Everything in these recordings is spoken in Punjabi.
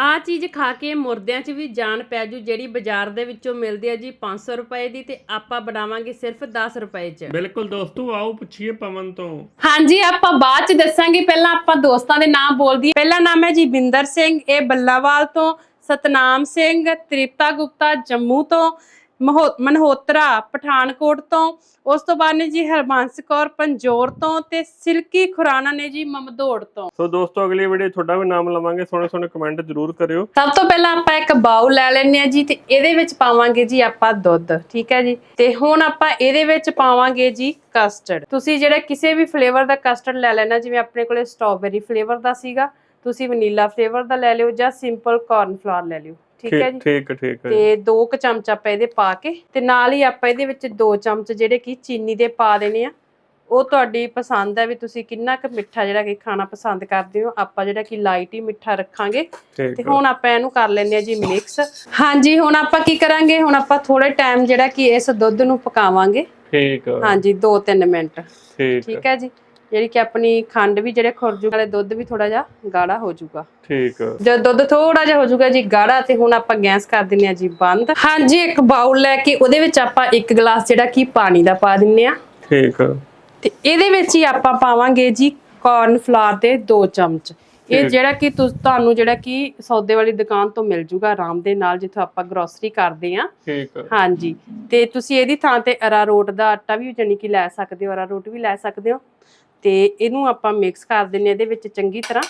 ਆ ਚੀਜ਼ ਖਾ ਕੇ ਮੁਰਦਿਆਂ 'ਚ ਵੀ ਜਾਨ ਪੈ ਜੂ ਜਿਹੜੀ ਬਾਜ਼ਾਰ ਦੇ ਵਿੱਚੋਂ ਮਿਲਦੀ ਹੈ ਜੀ 500 ਰੁਪਏ ਦੀ ਤੇ ਆਪਾਂ ਬਣਾਵਾਂਗੇ ਸਿਰਫ 10 ਰੁਪਏ 'ਚ। ਬਿਲਕੁਲ ਦੋਸਤੋ ਆਓ ਪੁੱਛੀਏ ਪਵਨ ਤੋਂ। ਹਾਂਜੀ ਆਪਾਂ ਬਾਅਦ ਚ ਦੱਸਾਂਗੇ। ਪਹਿਲਾਂ ਆਪਾਂ ਦੋਸਤਾਂ ਦੇ ਨਾਮ ਬੋਲਦੀ ਪਹਿਲਾ ਨਾਮ ਹੈ ਜੀ ਬਿੰਦਰ ਸਿੰਘ ਇਹ ਬੱਲਾਵਾਲ ਤੋਂ ਸਤਨਾਮ ਸਿੰਘ ਤ੍ਰਿਪਤਾ ਗੁਪਤਾ ਜੰਮੂ ਤੋਂ। ਮਨਹੋਤਰਾ ਪਠਾਨਕੋਟ ਤੋਂ ਉਸ ਤੋਂ ਬਾਅਦ ਨੇ ਜੀ ਹਰਬੰਸ ਕੌਰ ਪੰਜੋਰ ਤੋਂ ਤੇ ਸਿਲਕੀ ਖੁਰਾਨਾ ਨੇ ਜੀ ਮਮਦੋੜ ਤੋਂ। ਸੋ ਦੋਸਤੋ ਅਗਲੀ ਵੀਡੀਓ ਤੁਹਾਡਾ ਵੀ ਨਾਮ ਲਵਾਂਗੇ ਸੋਹਣੇ ਸੋਹਣੇ ਕਮੈਂਟ ਜ਼ਰੂਰ ਕਰਿਓ। ਸਭ ਤੋਂ ਪਹਿਲਾਂ ਆਪਾਂ ਇੱਕ ਬਾਉਲ ਲੈ ਲੈਣੇ ਆ ਜੀ ਤੇ ਇਹਦੇ ਵਿੱਚ ਪਾਵਾਂਗੇ ਜੀ ਆਪਾਂ ਦੁੱਧ ਠੀਕ ਹੈ ਜੀ? ਤੇ ਹੁਣ ਆਪਾਂ ਇਹਦੇ ਵਿੱਚ ਪਾਵਾਂਗੇ ਜੀ ਕਸਟਰਡ ਤੁਸੀਂ ਜਿਹੜਾ ਕਿਸੇ ਵੀ ਫਲੇਵਰ ਦਾ ਕਸਟਰਡ ਲੈ ਲੈਣਾ ਜਿਵੇਂ ਆਪਣੇ ਕੋਲੇ ਸਟ੍ਰਾਬੇਰੀ ਫਲੇਵਰ ਦਾ ਸੀਗਾ ਤੁਸੀਂ ਵਨੀਲਾ ਫਲੇਵਰ ਦਾ ਲੈ ਲਿਓ ਜਾਂ ਸਿੰਪਲ ਕਾਰਨ ਫਲਾਵਰ ਲੈ ਲਿਓ। ਠੀਕ ਹੈ ਜੀ? ਠੀਕ ਠੀਕ ਹੈ ਤੇ ਦੋ ਕੁ ਚਮਚ ਆਪਾਂ ਇਹਦੇ ਪਾ ਕੇ ਤੇ ਨਾਲ ਹੀ ਆਪਾਂ ਇਹਦੇ ਵਿੱਚ ਦੋ ਚਮਚ ਜਿਹੜੇ ਕਿ ਚੀਨੀ ਦੇ ਪਾ ਦੇਣੇ ਆ। ਉਹ ਤੁਹਾਡੀ ਪਸੰਦ ਹੈ ਵੀ ਤੁਸੀਂ ਕਿੰਨਾ ਕੁ ਮਿੱਠਾ ਜਿਹੜਾ ਕਿ ਖਾਣਾ ਪਸੰਦ ਕਰਦੇ ਹੋ ਆਪਾਂ ਜਿਹੜਾ ਕਿ ਲਾਈਟ ਹੀ ਮਿੱਠਾ ਰੱਖਾਂਗੇ। ਤੇ ਹੁਣ ਆਪਾਂ ਇਹਨੂੰ ਕਰ ਲੈਂਦੇ ਆ ਜੀ ਮਿਕਸ ਹਾਂਜੀ ਹੁਣ ਆਪਾਂ ਕੀ ਕਰਾਂਗੇ? ਹੁਣ ਆਪਾਂ ਥੋੜੇ ਟਾਈਮ ਜਿਹੜਾ ਕਿ ਇਸ ਦੁੱਧ ਨੂੰ ਪਕਾਵਾਂਗੇ। ਠੀਕ ਹਾਂਜੀ 2-3 ਮਿੰਟ। ਠੀਕ ਹੈ ਜੀ? ਜਿਹੜੀ ਕਿ ਆਪਣੀ ਖੰਡ ਵੀ ਜਿਹੜੇ ਖੁਰਜੂ ਵਾਲੇ ਦੁੱਧ ਵੀ ਥੋੜਾ ਜਿਹਾ ਗਾੜਾ ਹੋ ਜਾਊਗਾ ਠੀਕ। ਜਦ ਦੁੱਧ ਥੋੜਾ ਜਿਹਾ ਹੋ ਜਾਊਗਾ ਜੀ ਗਾੜਾ ਤੇ ਹੁਣ ਆਪਾਂ ਗੈਸ ਕਰ ਦਿੰਨੇ ਆ ਜੀ ਬੰਦ। ਹਾਂਜੀ ਇੱਕ ਬਾਉਲ ਲੈ ਕੇ ਉਹਦੇ ਵਿੱਚ ਆਪਾਂ ਇੱਕ ਗਲਾਸ ਜਿਹੜਾ ਕਿ ਪਾਣੀ ਦਾ ਪਾ ਦਿੰਨੇ ਆ ਠੀਕ। ਤੇ ਇਹਦੇ ਵਿੱਚ ਹੀ ਆਪਾਂ ਪਾਵਾਂਗੇ ਜੀ ਕਾਰਨ ਫਲਾਰ ਦੇ 2 ਚਮਚ। ਇਹ। ਜਿਹੜਾ ਕਿ ਤੁਹਾਨੂੰ ਜਿਹੜਾ ਕਿ ਸੌਦੇ ਵਾਲੀ ਦੁਕਾਨ ਤੋਂ ਮਿਲ ਜੂਗਾ ਆਰਾਮ ਦੇ ਨਾਲ ਜਿੱਥੋਂ ਆਪਾਂ ਗਰੋਸਰੀ ਕਰਦੇ ਆ ਠੀਕ। ਹਾਂਜੀ। ਤੇ ਤੁਸੀਂ ਇਹਦੀ ਥਾਂ ਤੇ ਅਰਾਰੋਟ ਦਾ ਆਟਾ ਵੀ ਜਾਨੀ ਕਿ ਲੈ ਸਕਦੇ ਹੋ ਅਰਾਰੋਟ ਵੀ ਲੈ ਸਕਦੇ ਹੋ। ਤੇ ਇਹਨੂੰ ਆਪਾਂ ਮਿਕਸ ਕਰ ਦਿੰਨੇ ਇਹਦੇ ਵਿੱਚ ਚੰਗੀ ਤਰ੍ਹਾਂ।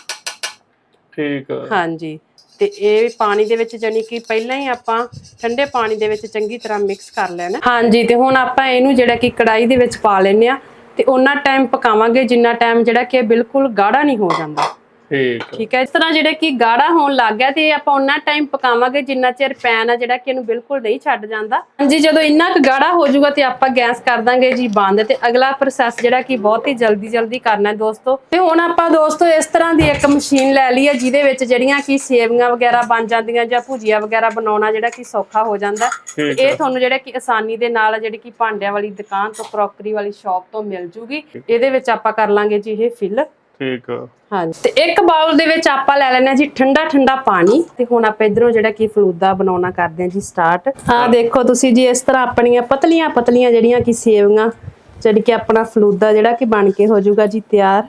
ਠੀਕ ਹਾਂਜੀ। ਤੇ ਇਹ ਪਾਣੀ ਦੇ ਵਿੱਚ ਜਾਨੀ ਕਿ ਪਹਿਲਾਂ ਹੀ ਆਪਾਂ ਠੰਡੇ ਪਾਣੀ ਦੇ ਵਿੱਚ ਚੰਗੀ ਤਰ੍ਹਾਂ ਮਿਕਸ ਕਰ ਲੈਣਾ। ਹਾਂਜੀ ਤੇ ਹੁਣ ਆਪਾਂ ਇਹਨੂੰ ਜਿਹੜਾ ਕਿ ਕੜਾਈ ਦੇ ਵਿੱਚ ਪਾ ਲੈਨੇ ਆ। ਤੇ ਉਹਨਾਂ ਟਾਈਮ ਪਕਾਵਾਂਗੇ ਜਿੰਨਾ ਟਾਈਮ ਜਿਹੜਾ ਕਿ ਇਹ ਬਿਲਕੁਲ ਗਾੜਾ ਨਹੀਂ ਹੋ ਜਾਂਦਾ। ਠੀਕ ਠੀਕ ਹੈ ਇਸ ਤਰ੍ਹਾਂ ਜਿਹੜਾ ਕਿ ਗਾੜਾ ਹੋਣ ਲੱਗ ਗਿਆ ਤੇ ਆਪਾਂ ਉਹਨਾਂ ਟਾਈਮ ਪਕਾਵਾਂਗੇ ਜਿੰਨਾ ਚਿਰ ਪੈਨ ਆ ਜਿਹੜਾ ਕਿ ਇਹਨੂੰ ਬਿਲਕੁਲ ਨਹੀਂ ਛੱਡ ਜਾਂਦਾ। ਹਾਂਜੀ ਜਦੋਂ ਇੰਨਾ ਕੁ ਗਾੜਾ ਹੋ ਜਾਊਗਾ ਤੇ ਆਪਾਂ ਗੈਸ ਕਰ ਦਾਂਗੇ ਜੀ ਬੰਦ ਤੇ ਅਗਲਾ ਪ੍ਰੋਸੈਸ ਜਿਹੜਾ ਕਿ ਬਹੁਤ ਹੀ ਜਲਦੀ ਜਲਦੀ ਕਰਨਾ ਹੈ ਦੋਸਤੋ। ਤੇ ਹੁਣ ਆਪਾਂ ਦੋਸਤੋ ਇਸ ਤਰ੍ਹਾਂ ਦੀ ਇੱਕ ਮਸ਼ੀਨ ਲੈ ਲਈ ਹੈ ਜਿਹਦੇ ਵਿੱਚ ਜਿਹੜੀਆਂ ਕਿ ਸੇਵੀਆਂ ਵਗੈਰਾ ਬਣ ਜਾਂਦੀਆਂ ਜਾਂ ਭੁਜੀਆ ਵਗੈਰਾ ਬਣਾਉਣਾ ਜਿਹੜਾ ਕਿ ਸੌਖਾ ਹੋ ਜਾਂਦਾ। ਇਹ ਤੁਹਾਨੂੰ ਜਿਹੜਾ ਕਿ ਆਸਾਨੀ ਦੇ ਨਾਲ ਜਿਹੜੀ ਕਿ ਭਾਂਡਿਆਂ ਵਾਲੀ ਦੁਕਾਨ ਤੋਂ ਕਰੋਕਰੀ ਵਾਲੀ ਸ਼ਾਪ ਤੋਂ ਮਿਲ ਜੂਗੀ। ਇਹਦੇ ਵਿੱਚ ਆਪਾਂ ਕਰ ਲਾਂਗੇ ਜੀ ਇਹ ਫਿਲ ਠੀਕ ਹਾਂਜੀ ਤੇ ਇੱਕ ਬਾਉਲ ਦੇ ਵਿੱਚ ਆਪਾਂ ਲੈ ਲੈਣਾ ਜੀ ਠੰਡਾ ਠੰਡਾ ਪਾਣੀ। ਤੇ ਹੁਣ ਆਪਾਂ ਇਧਰੋਂ ਜਿਹੜਾ ਕੀ ਫਲੂਦਾ ਬਣਾਉਣਾ ਕਰਦੇ ਹਾਂ ਜੀ ਸਟਾਰਟ ਆਹ ਦੇਖੋ ਤੁਸੀਂ ਜੀ ਇਸ ਤਰ੍ਹਾਂ ਆਪਣੀਆਂ ਪਤਲੀਆਂ ਪਤਲੀਆਂ ਜਿਹੜੀਆਂ ਕੀ ਸੇਵੀਆਂ ਜਿਹੜੀ ਕਿ ਆਪਣਾ ਫਲੂਦਾ ਜਿਹੜਾ ਕਿ ਬਣ ਕੇ ਹੋ ਜਾਊਗਾ ਜੀ ਤਿਆਰ।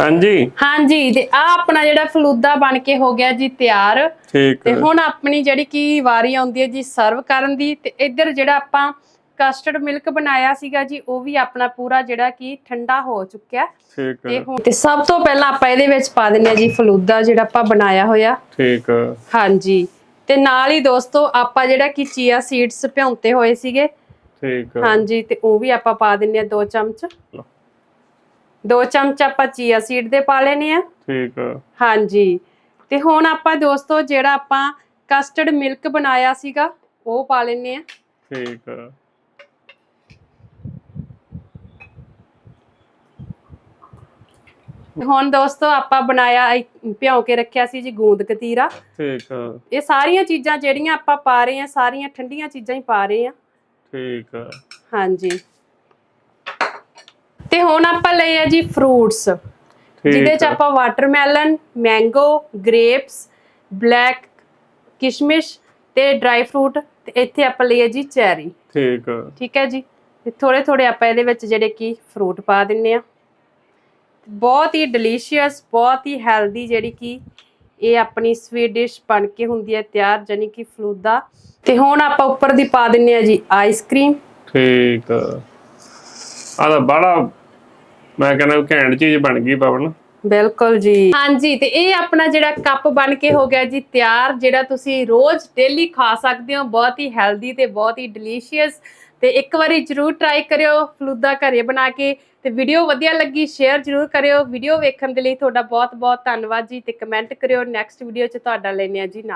ਹਾਂਜੀ। ਹਾਂਜੀ ਤੇ ਆ ਆਪਣਾ ਜਿਹੜਾ ਫਲੂਦਾ ਬਣ ਕੇ ਹੋ ਗਿਆ ਜੀ ਤਿਆਰ। ਠੀਕ ਤੇ ਹੁਣ ਆਪਣੀ ਜਿਹੜੀ ਕੀ ਵਾਰੀ ਆਉਂਦੀ ਹੈ ਜੀ ਸਰਵ ਕਰਨ ਦੀ। ਤੇ ਇੱਧਰ ਜਿਹੜਾ ਆਪਾਂ ਕਸਟਰਡ ਮਿਲਕ ਬਣਾਇਆ ਸੀਗਾ ਜੀ ਉਹ ਵੀ ਆਪਣਾ ਪੂਰਾ ਜਿਹੜਾ ਕਿ ਠੰਡਾ ਹੋ ਚੁੱਕਿਆ। ਠੀਕ ਤੇ ਹੁਣ ਤੇ ਸਭ ਤੋਂ ਪਹਿਲਾਂ ਆਪਾਂ ਇਹਦੇ ਵਿੱਚ ਪਾ ਦਿੰਨੇ ਆ ਜੀ ਫਲੂਦਾ ਜਿਹੜਾ ਆਪਾਂ ਬਣਾਇਆ ਹੋਇਆ। ਠੀਕ ਹਾਂਜੀ। ਤੇ ਨਾਲ ਹੀ ਦੋਸਤੋ ਆਪਾਂ ਜਿਹੜਾ ਕਿ ਚੀਆ ਸੀਡਸ ਭਿਉਂਤੇ ਹੋਏ ਸੀਗੇ। ਠੀਕ ਹਾਂਜੀ ਤੇ ਉਹ ਵੀ ਆਪਾਂ ਪਾ ਦਿੰਨੇ ਆ 2 ਚਮਚ। ਲਓ। 2 ਚਮਚ ਆਪਾਂ ਚੀਆ ਸੀਡ ਦੇ ਪਾ ਲੈਨੇ ਆ ਠੀਕ ਹਾਂਜੀ। ਤੇ ਹੁਣ ਆਪਾਂ ਦੋਸਤੋ ਜਿਹੜਾ ਆਪਾਂ ਕਸਟਰਡ ਮਿਲਕ ਬਣਾਇਆ ਸੀਗਾ ਉਹ ਪਾ ਲੈਨੇ ਆ ਠੀਕ ਹੁਣ ਦੋਸਤੋ ਆਪਾਂ ਬਣਾਇਆ ਇੱਕ ਭਿਉਂ ਕੇ ਰੱਖਿਆ ਸੀ ਜੀ ਗੂੰਦ ਕਤੀਰਾ। ਠੀਕ ਇਹ ਸਾਰੀਆਂ ਚੀਜ਼ਾਂ ਜਿਹੜੀਆਂ ਆਪਾਂ ਪਾ ਰਹੇ ਆ ਸਾਰੀਆਂ ਠੰਡੀਆਂ ਚੀਜ਼ਾਂ ਹੀ ਪਾ ਰਹੇ ਆ ਠੀਕ ਹਾਂਜੀ। ਤੇ ਹੁਣ ਆਪਾਂ ਲਏ ਆ ਜੀ ਫਰੂਟਸ ਜਿਹਦੇ ਚ ਆਪਾਂ ਵਾਟਰਮੈਲਨ ਮੈਂਗੋ ਗ੍ਰੇਪਸ ਬਲੈਕ ਕਿਸ਼ਮਿਸ਼ ਤੇ ਡਰਾਈ ਫਰੂਟ ਤੇ ਇੱਥੇ ਆਪਾਂ ਲਏ ਆ ਜੀ ਚੈਰੀ ਠੀਕ ਠੀਕ ਹੈ ਜੀ। ਤੇ ਥੋੜੇ ਥੋੜੇ ਆਪਾਂ ਇਹਦੇ ਵਿੱਚ ਜਿਹੜੇ ਕੀ ਫਰੂਟ ਪਾ ਦਿੰਨੇ ਆ ਬਹੁਤ ਹੀ ਡਿਲੀਸ਼ੀਅਸ ਬਹੁਤ ਹੀ ਹੈਲਦੀ ਜਿਹੜੀ ਕਿ ਇਹ ਆਪਣੀ ਸਵੀਟ ਡਿਸ਼ ਬਣ ਕੇ ਹੁੰਦੀ ਹੈ ਤਿਆਰ ਜਾਨੀ ਕਿ ਫਲੂਦਾ ਤੇ ਹੁਣ ਆਪਾਂ ਉੱਪਰ ਦੀ ਪਾ ਦਿੰਨੇ ਆ ਜੀ ਆਈਸਕ੍ਰੀਮ ਠੀਕ ਆ। ਤਾਂ ਬੜਾ ਮੈਂ ਕਹਿੰਦਾ ਘੈਂਟ ਚੀਜ਼ ਬਣ ਗਈ ਪਵਨ। ਬਿਲਕੁਲ ਜੀ। ਹਾਂਜੀ ਤੇ ਇਹ ਆਪਣਾ ਜਿਹੜਾ ਕੱਪ ਬਣ ਕੇ ਹੋ ਗਿਆ ਜੀ ਤਿਆਰ ਜਿਹੜਾ ਤੁਸੀਂ ਰੋਜ਼ ਡੇਲੀ ਖਾ ਸਕਦੇ ਹੋ ਬਹੁਤ ਹੀ ਹੈਲਦੀ ਤੇ ਬਹੁਤ ਹੀ ਡਿਲੀਸ਼ੀਅਸ ਤੇ ਇੱਕ ਵਾਰੀ ਜਰੂਰ ਟਰਾਈ ਕਰਿਓ, ਫਲੂਦਾ ਘਰੇ ਬਣਾ ਕੇ ਤੇ ਵੀਡੀਓ ਵਧੀਆ ਲੱਗੀ ਸ਼ੇਅਰ ਜਰੂਰ ਕਰਿਓ। ਵੀਡੀਓ ਵੇਖਣ ਦੇ ਲਈ ਤੁਹਾਡਾ ਬਹੁਤ ਬਹੁਤ ਧੰਨਵਾਦ ਜੀ ਤੇ ਕਮੈਂਟ ਕਰਿਓ। ਨੈਕਸਟ ਵੀਡੀਓ 'ਚ ਤੁਹਾਡਾ ਲੈਣੇ ਆ ਜੀ ਨਾਲ।